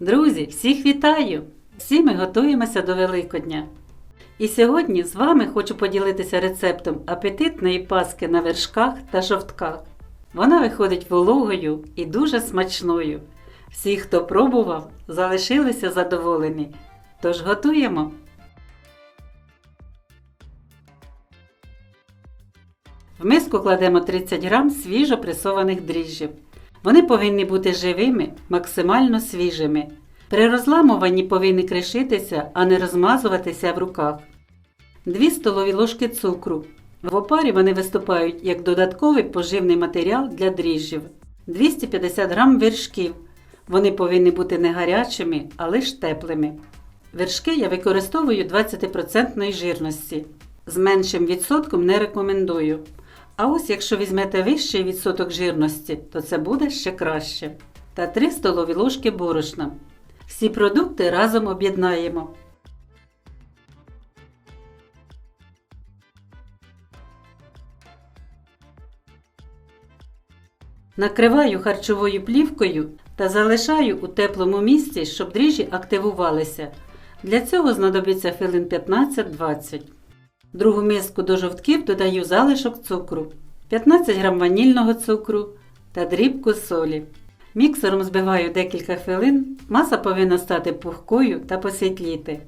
Друзі, всіх вітаю! Всі ми готуємося до Великодня. І сьогодні з вами хочу поділитися рецептом апетитної паски на вершках та жовтках. Вона виходить вологою і дуже смачною. Всі, хто пробував, залишилися задоволені. Тож готуємо. В миску кладемо 30 грам свіжо пресованих дріжджів. Вони повинні бути живими, максимально свіжими. При розламуванні повинні кришитися, а не розмазуватися в руках. 2 столові ложки цукру. В опарі вони виступають як додатковий поживний матеріал для дріжджів. 250 грам вершків. Вони повинні бути не гарячими, а лише теплими. Вершки я використовую 20% жирності. З меншим відсотком не рекомендую. А ось якщо візьмете вищий відсоток жирності, то це буде ще краще. Та 3 столові ложки борошна. Всі продукти разом об'єднаємо. Накриваю харчовою плівкою та залишаю у теплому місці, щоб дріжджі активувалися. Для цього знадобиться хвилин 15-20. Другу миску до жовтків додаю залишок цукру, 15 г ванільного цукру та дрібку солі. Міксером збиваю декілька хвилин, маса повинна стати пухкою та посвітліти.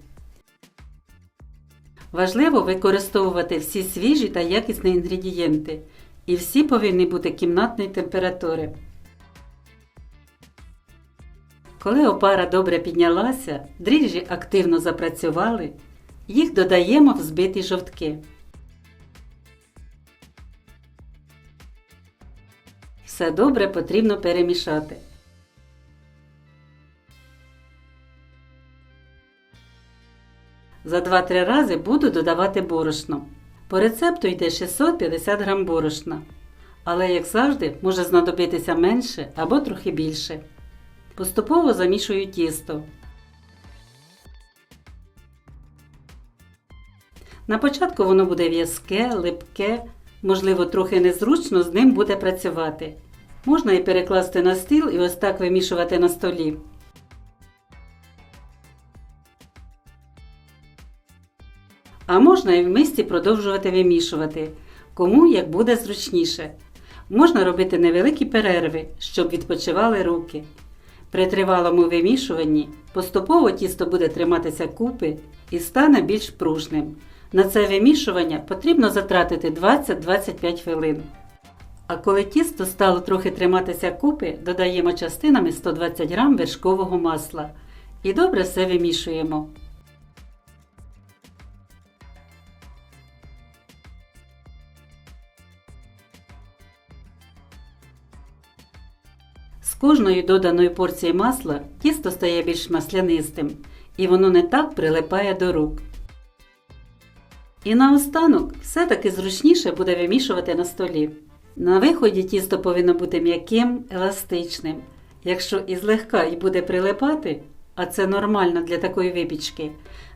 Важливо використовувати всі свіжі та якісні інгредієнти, і всі повинні бути кімнатної температури. Коли опара добре піднялася, дріжджі активно запрацювали, їх додаємо в збиті жовтки. Все добре потрібно перемішати. За 2-3 рази буду додавати борошно. По рецепту йде 650 г борошна. Але, як завжди, може знадобитися менше або трохи більше. Поступово замішую тісто. На початку воно буде в'язке, липке, можливо, трохи незручно з ним буде працювати. Можна і перекласти на стіл і ось так вимішувати на столі. А можна і в мисці продовжувати вимішувати, кому як буде зручніше. Можна робити невеликі перерви, щоб відпочивали руки. При тривалому вимішуванні поступово тісто буде триматися купи і стане більш пружним. На це вимішування потрібно затратити 20-25 хвилин. А коли тісто стало трохи триматися купи, додаємо частинами 120 г вершкового масла і добре все вимішуємо. З кожною доданою порцією масла тісто стає більш маслянистим і воно не так прилипає до рук. І наостанок все-таки зручніше буде вимішувати на столі. На виході тісто повинно бути м'яким, еластичним. Якщо і злегка і буде прилипати, а це нормально для такої випічки,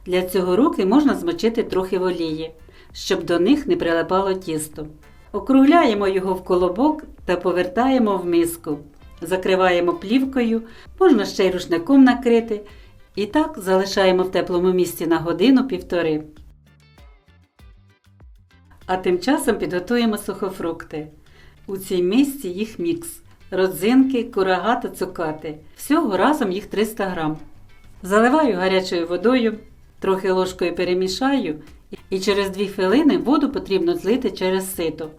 для цього руки можна змочити трохи в олії, щоб до них не прилипало тісто. Округляємо його в колобок та повертаємо в миску. Закриваємо плівкою, можна ще й рушником накрити. І так залишаємо в теплому місці на годину-півтори. А тим часом підготуємо сухофрукти. У цій мисці їх мікс. Родзинки, курага та цукати. Всього разом їх 300 грам. Заливаю гарячою водою, трохи ложкою перемішаю і через 2 хвилини воду потрібно злити через сито.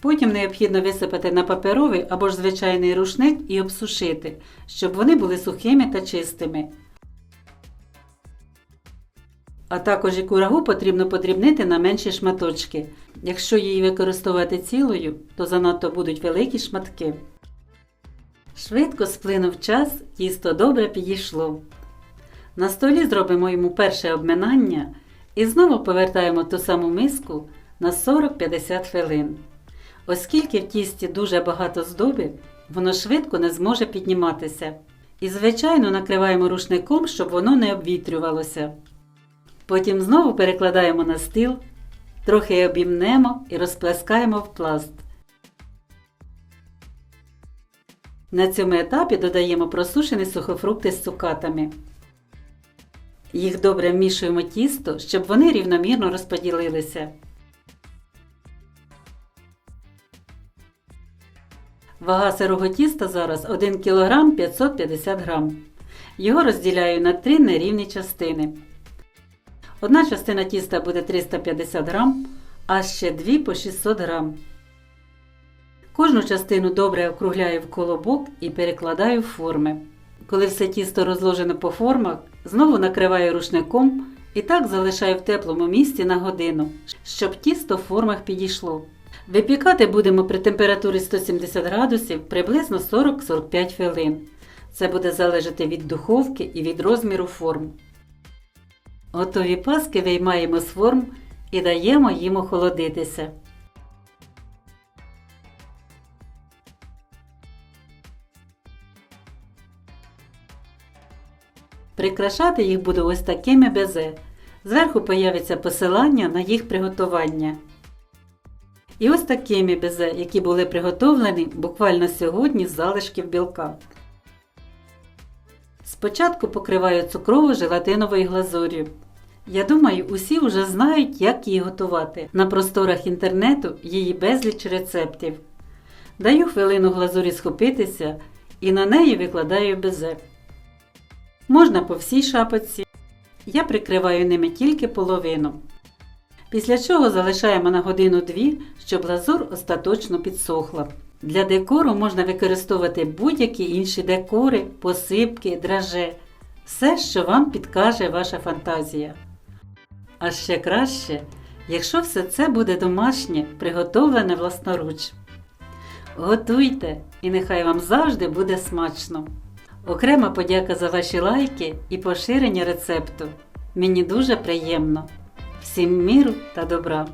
Потім необхідно висипати на паперовий або ж звичайний рушник і обсушити, щоб вони були сухими та чистими. А також і курагу потрібно подрібнити на менші шматочки. Якщо її використовувати цілою, то занадто будуть великі шматки. Швидко сплинув час, тісто добре підійшло. На столі зробимо йому перше обминання і знову повертаємо ту саму миску на 40-50 хвилин. Оскільки в тісті дуже багато здоби, воно швидко не зможе підніматися. І, звичайно, накриваємо рушником, щоб воно не обвітрювалося. Потім знову перекладаємо на стіл, трохи обімнемо і розплескаємо в пласт. На цьому етапі додаємо просушені сухофрукти з цукатами. Їх добре вмішуємо тісто, щоб вони рівномірно розподілилися. Вага сирого тіста зараз 1 кг 550 г. Його розділяю на три нерівні частини. Одна частина тіста буде 350 г, а ще дві по 600 г. Кожну частину добре округляю в колобок і перекладаю в форми. Коли все тісто розложено по формах, знову накриваю рушником і так залишаю в теплому місці на годину, щоб тісто в формах підійшло. Випікати будемо при температурі 170 градусів приблизно 40-45 хвилин. Це буде залежати від духовки і від розміру форм. Готові паски виймаємо з форм і даємо їм охолодитися. Прикрашати їх буду ось такими безе. Зверху появиться посилання на їх приготування. І ось такими безе, які були приготовлені буквально сьогодні з залишків білка. Спочатку покриваю цукрово желатиновою глазур'ю. Я думаю, усі вже знають, як її готувати. На просторах інтернету її безліч рецептів. Даю хвилину глазурі схопитися і на неї викладаю безе. Можна по всій шапочці. Я прикриваю ними тільки половину. Після чого залишаємо на годину-дві, щоб глазур остаточно підсохла. Для декору можна використовувати будь-які інші декори, посипки, драже, все, що вам підкаже ваша фантазія. А ще краще, якщо все це буде домашнє, приготовлене власноруч. Готуйте, і нехай вам завжди буде смачно! Окрема подяка за ваші лайки і поширення рецепту. Мені дуже приємно. Всім міру та добра!